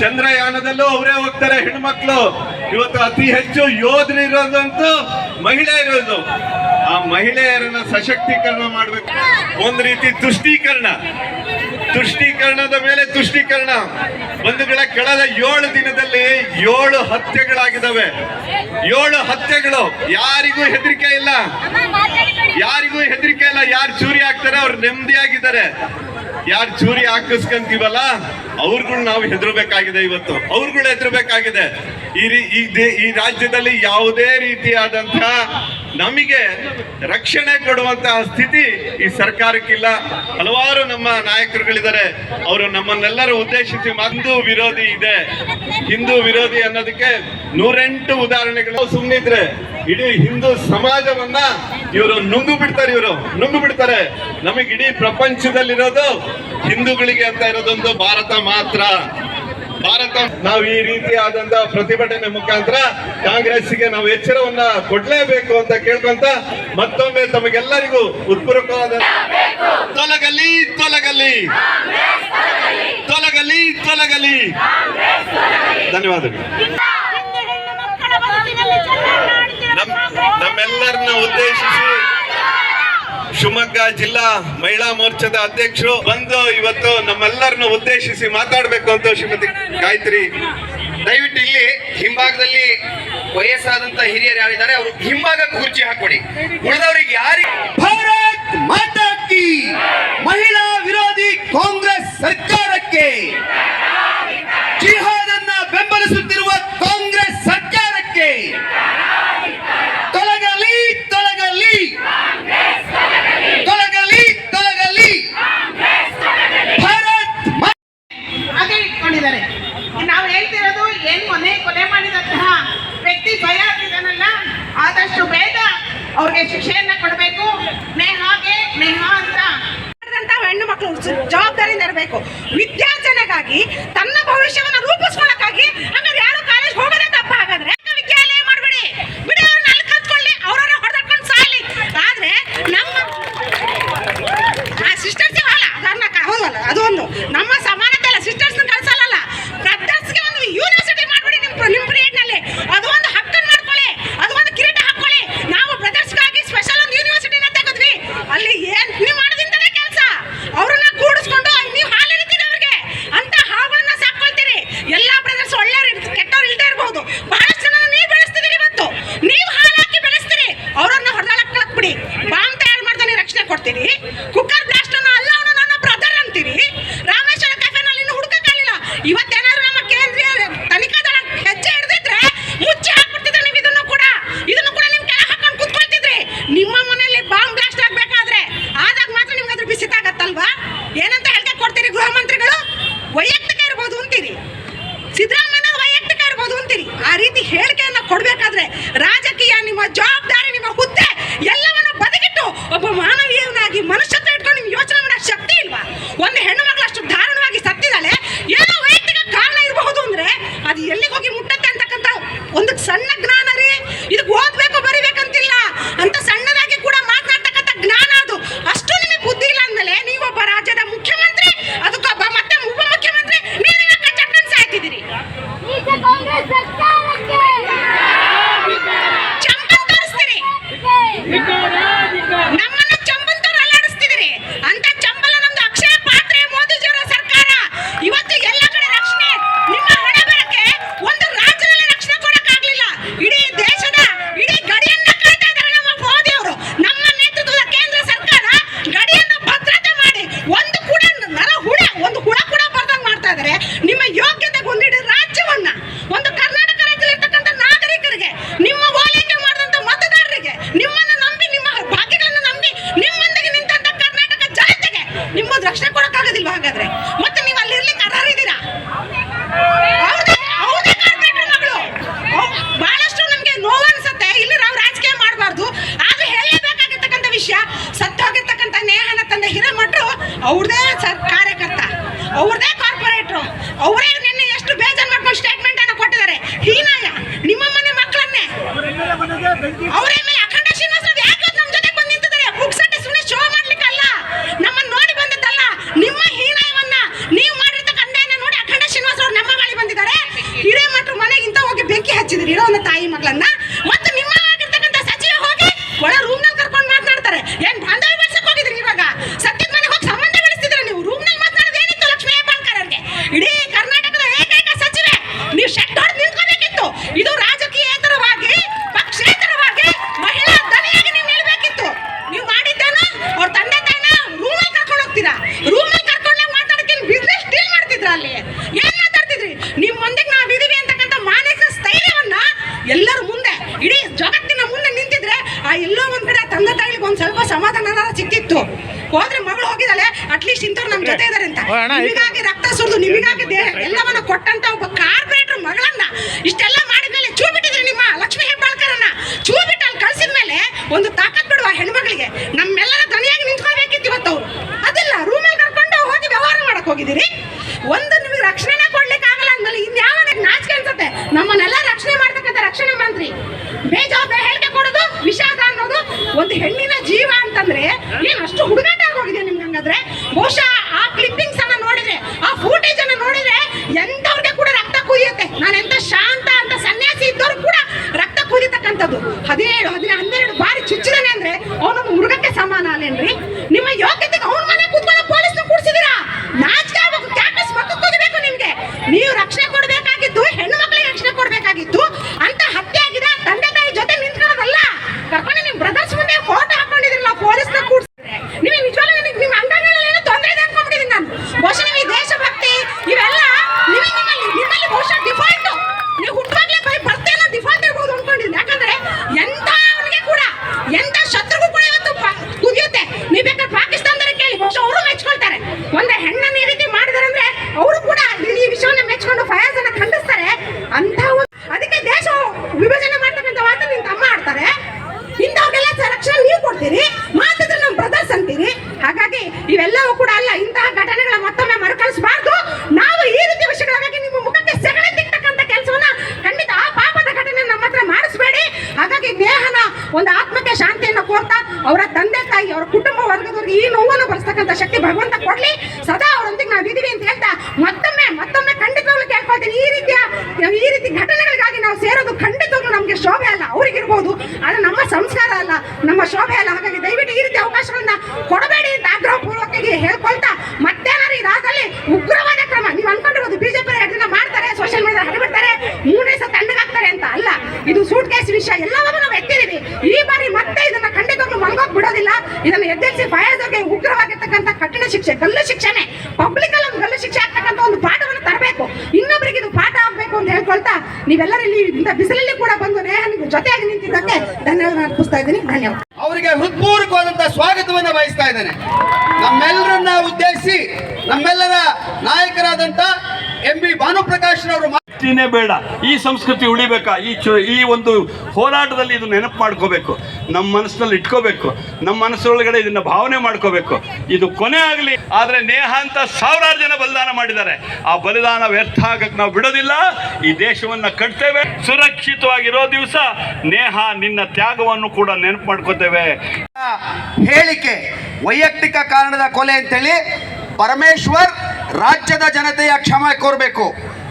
ಚಂದ್ರಯಾನದಲ್ಲೂ ಅವರೇ ಹೋಗ್ತಾರೆ ಹೆಣ್ಮಕ್ಳು. ಇವತ್ತು ಅತಿ ಹೆಚ್ಚು ಯೋಧರು ಇರೋದಂತೂ ಮಹಿಳೆ ಇರೋದು. ಆ ಮಹಿಳೆಯರನ್ನ ಸಶಕ್ತೀಕರಣ ಮಾಡಬೇಕು. ಒಂದ್ ರೀತಿ ತುಷ್ಟೀಕರಣ. ತುಷ್ಟೀಕರಣದ ಮೇಲೆ ತುಷ್ಟೀಕರಣ. ಒಂದು ಗಳ ಕಳೆದ ಏಳು ದಿನದಲ್ಲಿ ಏಳು ಹತ್ಯೆಗಳಾಗಿದ್ದಾವೆ. ಏಳು ಹತ್ಯೆಗಳು. ಯಾರಿಗೂ ಹೆದರಿಕೆ ಇಲ್ಲ. ಯಾರಿಗೂ ಹೆದರಿಕೆ ಇಲ್ಲ. ಯಾರು ಚೂರಿ ಹಾಕ್ತಾರೆ ಅವ್ರು ನೆಮ್ಮದಿಯಾಗಿದ್ದಾರೆ. ಯಾರು ಚೂರಿ ಹಾಕಿಸ್ಕಂತೀವಲ್ಲ? ಅವ್ರಿಗೂ ನಾವು ಹೆದರಬೇಕಾಗಿದೆ ಇವತ್ತು. ಅವ್ರಿಗೂ ಹೆದರಬೇಕಾಗಿದೆ. ಈ ಈ ರಾಜ್ಯದಲ್ಲಿ ಯಾವುದೇ ರೀತಿಯಾದಂತಹ ನಮಗೆ ರಕ್ಷಣೆ ಕೊಡುವಂತಹ ಸ್ಥಿತಿ ಈ ಸರ್ಕಾರಕ್ಕಿಲ್ಲ. ಹಲವಾರು ನಮ್ಮ ನಾಯಕರುಗಳಿದ್ದಾರೆ. ಅವರು ನಮ್ಮನ್ನೆಲ್ಲರೂ ಉದ್ದೇಶಿಸಿ ಮಂದು ವಿರೋಧಿ ಇದೆ. ಹಿಂದೂ ವಿರೋಧಿ ಅನ್ನೋದಕ್ಕೆ ನೂರೆಂಟು ಉದಾಹರಣೆಗಳು. ಸುಮ್ಮನಿದ್ರೆ ಇಡೀ ಹಿಂದೂ ಸಮಾಜವನ್ನ ಇವರು ನುಂಗು ಬಿಡ್ತಾರೆ ಇವರು, ನುಂಗು ಬಿಡ್ತಾರೆ. ನಮಗೆ ಇಡೀ ಪ್ರಪಂಚದಲ್ಲಿರೋದು ಹಿಂದೂಗಳಿಗೆ ಅಂತ ಇರೋದೊಂದು ಭಾರತ ಮಾತ್ರ. ಭಾರತ ನಾವು ಈ ರೀತಿಯಾದಂತ ಪ್ರತಿಭಟನೆ ಮುಖಾಂತರ ಕಾಂಗ್ರೆಸ್ಗೆ ನಾವು ಎಚ್ಚರವನ್ನ ಕೊಡ್ಲೇಬೇಕು ಅಂತ ಕೇಳ್ಕೊಂತ ಮತ್ತೊಮ್ಮೆ ತಮಗೆಲ್ಲರಿಗೂ ಉತ್ಪೂರ್ವಕವಾದ ತೊಲಗಲಿ ತೊಲಗಲಿ. ತೊಲಗಲಿ ತೊಲಗಲಿ. ಧನ್ಯವಾದಗಳು. ನಮ್ಮೆಲ್ಲರನ್ನ ಉದ್ದೇಶಿಸಿ ಶಿವಮೊಗ್ಗ ಜಿಲ್ಲಾ ಮಹಿಳಾ ಮೋರ್ಚಾದ ಅಧ್ಯಕ್ಷರು ಬಂದು ಇವತ್ತು ನಮ್ಮೆಲ್ಲರನ್ನ ಉದ್ದೇಶಿಸಿ ಮಾತಾಡಬೇಕು ಅಂತ ಶ್ರೀಮತಿ ಗಾಯತ್ರಿ. ದಯವಿಟ್ಟು ಇಲ್ಲಿ ಹಿಂಭಾಗದಲ್ಲಿ ವಯಸ್ಸಾದಂತ ಹಿರಿಯರು ಯಾರಿದ್ದಾರೆ, ಅವರು ಹಿಂಭಾಗ ಕುರ್ಚಿ ಹಾಕೊಡಿ ಉಳಿದವರಿಗೆ ಯಾರಿಗೆ? ಭಾರತ್ ಮಾತಾ ಮಹಿಳಾ ವಿರೋಧಿ ಕಾಂಗ್ರೆಸ್ ಸರ್ಕಾರಕ್ಕೆ. ತನ್ನ ಭವಿಷ್ಯವನ್ನು ರೂಪಿಸ್ಕೊಳ್ಳೋಕ್ಕಾಗಿ 我干。సన్నగ్న ಪ್ರಶ್ನೆ ಕೊಡಕ್ಕಾಗೋದಿಲ್ವಾ ಹಾಗಾದ್ರೆ? ಮತ್ತೆ ನೀವು ಅಲ್ಲಿ ಇರ್ಲಿಕ್ಕೆ ಮಗಳು. ಬಹಳಷ್ಟು ನಮ್ಗೆ ನೋವು ಅನ್ಸುತ್ತೆ. ಇಲ್ಲಿ ನಾವು ರಾಜಕೀಯ ಮಾಡಬಾರ್ದು. ಆದ್ರೆ ಹೇಳಬೇಕಾಗಿರ್ತಕ್ಕಂಥ ವಿಷಯ, ಸತ್ತೋಗಿರ್ತಕ್ಕಂಥ ನೇಹನ ತಂದೆ ಹಿರೇಮಠರು ಅವ್ರದೇ ಸತ್ ಸಿಕ್ತಿತ್ತು ಹೋದ್ರೆ ಮಗಳು ಹೋಗಿದ್ದಾಳೆ ಅಟ್ಲೀಸ್ಟ್ ಇಂಥವ್ರು ನಮ್ ಜೊತೆ ಇದಾರೆ ಅಂತ. ನಿಮಗಾಗಿ ರಕ್ತ ಸುರಿದು ನಿಮಗಾಗಿ ಎಲ್ಲವನ್ನ ಕೊಟ್ಟಂತ ಒಬ್ಬ ಕಾರ್ಪೊರೇಟರ್ ಮಗಳನ್ನ ಇಷ್ಟೆಲ್ಲ ಮಾಡಿದ್ಮೇಲೆ ಚೂ ಬಿಟ್ಟಿದ್ರಿ ನಿಮ್ಮ ಲಕ್ಷ್ಮಿ ಹೆಬ್ಬಾಳ್ಕರನ್ನ. ಚೂ ಬಿಟ್ಟು ಅಲ್ಲಿ ಕಳ್ಸಿದ್ಮೇಲೆ ಒಂದು ತಾಕತ್ ಬಿಡುವ ಹೆಣ್ಮಗಳಿಗೆ. ನಮ್ಮೆಲ್ಲರ ದನಿಯಾಗಿ ನಿಂತ್ಕೊಳ್ಬೇಕಿತ್ತು ಇವತ್ತು. ಅವ್ರು ಅದಿಲ್ಲ ರೂಮಲ್ಲಿ ಕರ್ಕೊಂಡು ಹೋಗಿ ವ್ಯವಹಾರ ಮಾಡಕ್ ಹೋಗಿದ್ದೀರಿ? ಒಂದು ನಿಮಗೆ ರಕ್ಷಣೆ ಕೊಡ್ಲಿಕ್ಕೆ ಆಗಲ್ಲ ಅಂದ್ಮೇಲೆ ಇನ್ಯಾವ ನಾಚಿಕೆ ಅನ್ಸುತ್ತೆ? ನಮ್ಮನ್ನೆಲ್ಲ ರಕ್ಷಣೆ ಮಾಡ್ತಕ್ಕಂಥ ರಕ್ಷಣಾ ಮಂತ್ರಿ. ಬೇಜವಾಬ್ದಾರಿ ಹೇಳಿಕೆ ಕೊಡೋದು ವಿಷಾದ ಅನ್ನೋದು ಒಂದು ಹೆಣ್ಣಿನ ಹದಿನೇಳು ಹದಿನ ಹನ್ನೆರಡು ಬಾರಿ ಚುಚ್ಚಿದಾನೆ ಅಂದ್ರೆ ಅವನೊಂದು ಮೃಗಕ್ಕೆ ಸಮಾನ ಅಲ್ಲೇನ್ರಿ ನಿಮ್ಮ ಯೋಗ್ಯತೆಗೆ ಅವನ ಮನೆ ಕೂತ್ಕೊಂಡು ಪೊಲೀಸ್ನ ಕೂಡ್ಸಿದೀರಾ ನಾಚಿಕೆ ಆಗ್ಬೇಕು ಕ್ಯಾಪಸ್ ಮಕ್ಕಳು ಕುದಿಬೇಕು ನಿಮ್ಗೆ ನೀವು ರಕ್ಷಣೆ ಕೊಡ್ಬೇಕಾಗಿತ್ತು ಹೆಣ್ಣು ಮಕ್ಕಳಿಗೆ ರಕ್ಷಣೆ ಕೊಡ್ಬೇಕಾಗಿತ್ತು ಅಂತ ಹತ್ಯೆ ಆಗಿದೆ ತಂದೆ ತಾಯಿ ಜೊತೆ ನಿಂತ್ಕೊಳ್ಳೋದಲ್ಲ ಕರ್ಕೊಂಡು ನಿಮ್ ಬ್ರದರ್ಸ್ ಮುಂದೆ ಫೋಟೋ ಹಾಕೊಂಡಿದ್ರಲ್ಲ ಪೊಲೀಸ್ನ ಕೂಡ್ಸಿದ್ರೆ ನಿಮಗೆ ನಿಜವಾಗ್ಲೂ ನಿಮಗೆ ನಿಮ್ಮ ಅಂಗಗಳಲ್ಲಿ ತೊಂದರೆ ಇದೆ ಅನ್ಕೊಂಡ್ಬಿಟ್ಟಿದ್ದೀನಿ ನಾನು ಬಹುಶಃ ನಿಮಗೆ ದೇಶಭಕ್ತಿ ಇವೆಲ್ಲ ನಿಮಗೆ ನಿಮ್ಮಲ್ಲಿ ನಿಮ್ಮಲ್ಲಿ ಬಹುಶಃ ಡಿಫಾಲ್ಟ್ ನೀವು ಹುಟ್ಟಾಗ್ಲೇ ಬೈ ಬರ್ತೇನೋ ಡಿಫಾಲ್ಟ್ ಇರ್ಬೋದು ಅನ್ಕೊಂಡಿದ್ದೀನಿ ಯಾಕಂದ್ರೆ ಎಂತ ಅವನಿಗೆ ಕೂಡ ಎಂತ ಶತ್ರುಗೂ ಕೂಡ ಇವತ್ತು ಪ- ಕುದಿಯುತ್ತೆ ನೀವು ಬೇಕಾದ್ರೆ ಪಾಕಿಸ್ತಾನದವ್ರಿಗೆ ಕೇಳಿ ಬಹುಶಃ ಅವರು ಮೆಚ್ಕೊಳ್ತಾರೆ ಒಂದೇ ಹೆಣ್ಣನ್ನು ಈ ರೀತಿ ಮಾಡಿದಾರೆ ಅಂದ್ರೆ ಅವರು ಕೂಡ ಈ- ಈ ವಿಷಯವನ್ನ ಮೆಚ್ಕೊಂಡು ಫಯಾಜ್ ಅನ್ನ ಖಂಡಿಸ್ತಾರೆ ಅಂತ ಒಂದು ಅದಕ್ಕೆ ದೇಶ ವಿಭಜನೆ ಮಾಡ್ತಕ್ಕಂಥ ಮಾತು ನಿನ್ ತಮ್ಮ ಆಡ್ತಾರೆ ಇಂಥವ್ರಿಗೆಲ್ಲ ರಕ್ಷಣೆ ನೀವು ಕೊಡ್ತೀರಿ ಮಾತಿದ್ರೆ ನಮ್ಮ ಬ್ರದರ್ಸ್ ಅಂತೀರಿ ಹಾಗಾಗಿ ಇವೆಲ್ಲವೂ ಕೂಡ ಅಲ್ಲ ಇಂತಹ ಘಟನೆಗಳ ಮತ್ತೊಮ್ಮೆ ಮರುಕಳಿಸಬಾರ್ದು ನಾವು ಈ ರೀತಿ ವಿಷಯಗಳಾಗಿ ನಿಮ್ಮ ಮುಖಕ್ಕೆ ಸೆಗಣೆ ತಿಕ್ತಕ್ಕಂಥ ಕೆಲಸವನ್ನ ಖಂಡಿತ ಆ ಪಾಪದ ಘಟನೆ ನಮ್ಮ ಹತ್ರ ಮಾಡಿಸ್ಬೇಡಿ ಹಾಗಾಗಿ ದೇಹನ ಒಂದು ಆತ್ಮಕ್ಕೆ ಶಾಂತಿಯನ್ನು ಕೋರ್ತಾ ಅವರ ತಂದೆ ತಾಯಿ ಅವರ ಕುಟುಂಬ ವರ್ಗದವರಿಗೆ ಈ ನೋವನ್ನು ಬರೆಸ್ತಕ್ಕಂಥ ಶಕ್ತಿ ಭಗವಂತ ಕೊಡ್ಲಿ ಸದಾ ಅವರೊಂದಿಗೆ ನಾವು ಇದೀವಿ ಅಂತ ಹೇಳ್ತಾ ಮತ್ತೊಮ್ಮೆ ಮತ್ತೊಮ್ಮೆ ಖಂಡಿತವಾಗ್ಲೂ ಕೇಳ್ಕೊಳ್ತೀನಿ ಈ ರೀತಿಯ ಈ ರೀತಿ ಘಟನೆಗಳಿಗಾಗಿ ನಾವು ಸೇರೋದು ಖಂಡಿತವಾಗ್ಲೂ ನಮಗೆ ಶೋಭೆ ಅಲ್ಲ ಅವ್ರಿಗಿರ್ಬೋದು ಆದ್ರೆ ನಮ್ಮ ಸಂಸ್ಕಾರ ಅಲ್ಲ ನಮ್ಮ ಶೋಭೆ ಅಲ್ಲ ಹಾಗಾಗಿ ದಯವಿಟ್ಟು ಈ ರೀತಿ ಅವಕಾಶಗಳನ್ನ ಕೊಡಬೇಡಿ ಅಂತ ಆಗ್ರಹ ಪೂರ್ವಕವಾಗಿ ಹೇಳ್ಕೊಳ್ತಾ ಮತ್ತೇನಾದ್ರು ಈ ರಾಜ್ಯದಲ್ಲಿ ಉಗ್ರವಾದ ಕ್ರಮ. ನೀವು ಅನ್ಕೊಂಡಿರೋದು ಬಿಜೆಪಿ ಎರಡು ದಿನ ಮಾಡ್ತಾರೆ ಸೋಷಿಯಲ್ ಮೀಡಿಯಾ ಹರಿಬಿಡ್ತಾರೆ ಮೂರನೇ ಸಹ ತಣ್ಣಗಾಗ್ತಾರೆ ಅಂತ ಅಲ್ಲ. ಇದು ಸೂಟ್ ಕೇಸ್ ವಿಷಯ. ಎಲ್ಲವನ್ನು ನಾವು ಎತ್ತಿದೀವಿ ಈ ಬಾರಿ ಮತ್ತೆ ಇದನ್ನ ಖಂಡಿತವಾಗ್ಲೂ ಮಲ್ಗೋಕ್ ಬಿಡೋದಿಲ್ಲ. ಇದನ್ನ ಎದ್ದೆಲ್ಸಿ ಫಯಾಜ್ಗೆ ಉಗ್ರವಾಗಿರ್ತಕ್ಕಂಥ ಕಠಿಣ ಶಿಕ್ಷೆ, ಗಲ್ಲು ಶಿಕ್ಷೆನೆ ಪಬ್ಲಿಕ್ ಅಲ್ಲಿ ಒಂದು ಗಲ್ಲು ಶಿಕ್ಷೆ ಆಗ್ತಕ್ಕಂಥ ಒಂದು ಪಾಠವನ್ನು ತರಬೇಕು ಇನ್ನೊಬ್ಬರಿಗೆ ಇದು ಪಾಠ ಆಗ್ಬೇಕು ಅಂತ ಹೇಳ್ಕೊಳ್ತಾ ನೀವೆಲ್ಲರೂ ಇಲ್ಲಿ ಇಂಥ ಬಿಸಿಲಲ್ಲಿ ಕೂಡ ಬಂದು ನೇಹನಿಗೆ ಜೊತೆಯಾಗಿ ನಿಂತಿದ್ದಕ್ಕೆ ಧನ್ಯವಾದ ಅರ್ಪಿಸ್ತಾ ಇದ್ದೀನಿ. ಧನ್ಯವಾದ. ಅವರಿಗೆ ಹೃತ್ಪೂರ್ವಕವಾದಂತಹ ಸ್ವಾಗತವನ್ನ ಬಯಸ್ತಾ ಇದ್ದೇನೆ. ನಮ್ಮೆಲ್ಲರನ್ನ ಉದ್ದೇಶಿಸಿ ನಮ್ಮೆಲ್ಲರ ನಾಯಕರಾದಂತ ಎಂ ಬಿ ಭಾನುಪ್ರಕಾಶ್ ರವರು ಸಂಸ್ಕೃತಿನೇ ಬೇಡ. ಈ ಸಂಸ್ಕೃತಿ ಉಳಿಬೇಕಾ? ಈ ಚು, ಈ ಒಂದು ಹೋರಾಟದಲ್ಲಿ ಇದು ನೆನಪು ಮಾಡ್ಕೋಬೇಕು. ನಮ್ಮ ಮನಸ್ಸಿನಲ್ಲಿ ಇಟ್ಕೋಬೇಕು. ನಮ್ಮ ಮನಸ್ಸೊಳಗಡೆ ಇದನ್ನು ಭಾವನೆ ಮಾಡ್ಕೋಬೇಕು. ಇದು ಕೊನೆ ಆಗಲಿ. ಆದರೆ ನೇಹ ಅಂತ ಸಾವಿರಾರು ಜನ ಬಲಿದಾನ ಮಾಡಿದ್ದಾರೆ. ಆ ಬಲಿದಾನ ವ್ಯರ್ಥ ಆಗಕ್ಕೆ ನಾವು ಬಿಡೋದಿಲ್ಲ. ಈ ದೇಶವನ್ನು ಕಟ್ತೇವೆ. ಸುರಕ್ಷಿತವಾಗಿರೋ ದಿವಸ ನೇಹ ನಿನ್ನ ತ್ಯಾಗವನ್ನು ಕೂಡ ನೆನಪು ಮಾಡ್ಕೋತೇವೆ. ಹೇಳಿಕೆ, ವೈಯಕ್ತಿಕ ಕಾರಣದ ಕೊಲೆ ಅಂತೇಳಿ ಪರಮೇಶ್ವರ್ ರಾಜ್ಯದ ಜನತೆಯ ಕ್ಷಮೆ ಕೋರ್ಬೇಕು.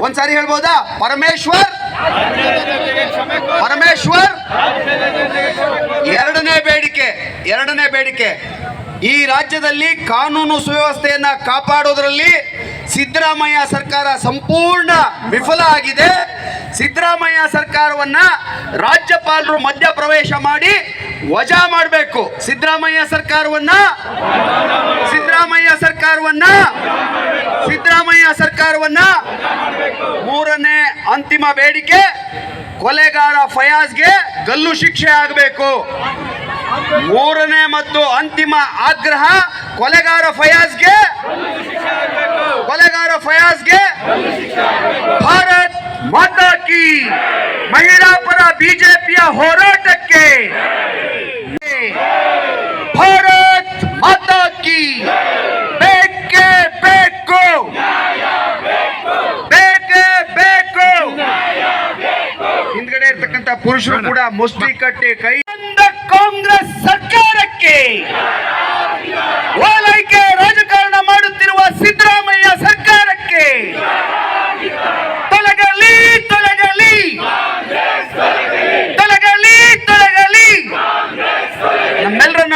ಒಂದ್ಸಾರಿ ಹೇಳ್ಬೋದಾ? ಪರಮೇಶ್ವರ್? ಪರಮೇಶ್ವರ್? ಎರಡನೇ ಬೇಡಿಕೆ ಎರಡನೇ ಬೇಡಿಕೆ. ಈ ರಾಜ್ಯದಲ್ಲಿ ಕಾನೂನು ಸುವ್ಯವಸ್ಥೆಯನ್ನ ಕಾಪಾಡೋದ್ರಲ್ಲಿ ಸಿದ್ದರಾಮಯ್ಯ ಸರ್ಕಾರ ಸಂಪೂರ್ಣ ವಿಫಲ ಆಗಿದೆ. ಸಿದ್ದರಾಮಯ್ಯ ಸರ್ಕಾರವನ್ನ ರಾಜ್ಯಪಾಲರು ಮಧ್ಯಪ್ರವೇಶ ಮಾಡಿ ವಜಾ ಮಾಡಬೇಕು. ಸಿದ್ದರಾಮಯ್ಯ ಸರ್ಕಾರವನ್ನ ಸಿದ್ದರಾಮಯ್ಯ ಸರ್ಕಾರವನ್ನ ಸಿದ್ದರಾಮಯ್ಯ ಸರ್ಕಾರವನ್ನ ಮೂರನೇ ಅಂತಿಮ ಬೇಡಿಕೆ ಕೊಲೆಗಾರ ಫಯಾಜ್ಗೆ ಗಲ್ಲು ಶಿಕ್ಷೆ ಆಗಬೇಕು. ಮೂರನೇ ಮತ್ತು ಅಂತಿಮ ಆಗ್ರಹ ಕೊಲೆಗಾರ ಫಯಾಜ್ಗೆ ಕೊಲೆಗಾರ ಫಯಾಜ್ಗೆ ಭಾರತ್ ಮಾತಾ ಕಿ ಮಹಿಳಾ ಪರ ಬಿಜೆಪಿಯ ಹೋರಾಟಕ್ಕೆ ಭಾರತ್ ಮಾತಾ ಕಿ ಪುರುಷರು ಕೂಡ ಮುಷ್ಟಿ ಕಟ್ಟಿ ಕೈ ಕಾಂಗ್ರೆಸ್ ಸರ್ಕಾರಕ್ಕೆ ಓಲೈಕೆ ರಾಜಕಾರಣ ಮಾಡುತ್ತಿರುವ ಸಿದ್ದರಾಮಯ್ಯ ಸರ್ಕಾರಕ್ಕೆ ತೊಲಗಲಿ ತೊಲಗಲಿ. ತೊಲಗಲಿ ತೊಲಗಲಿ. ನಮ್ಮೆಲ್ಲರನ್ನ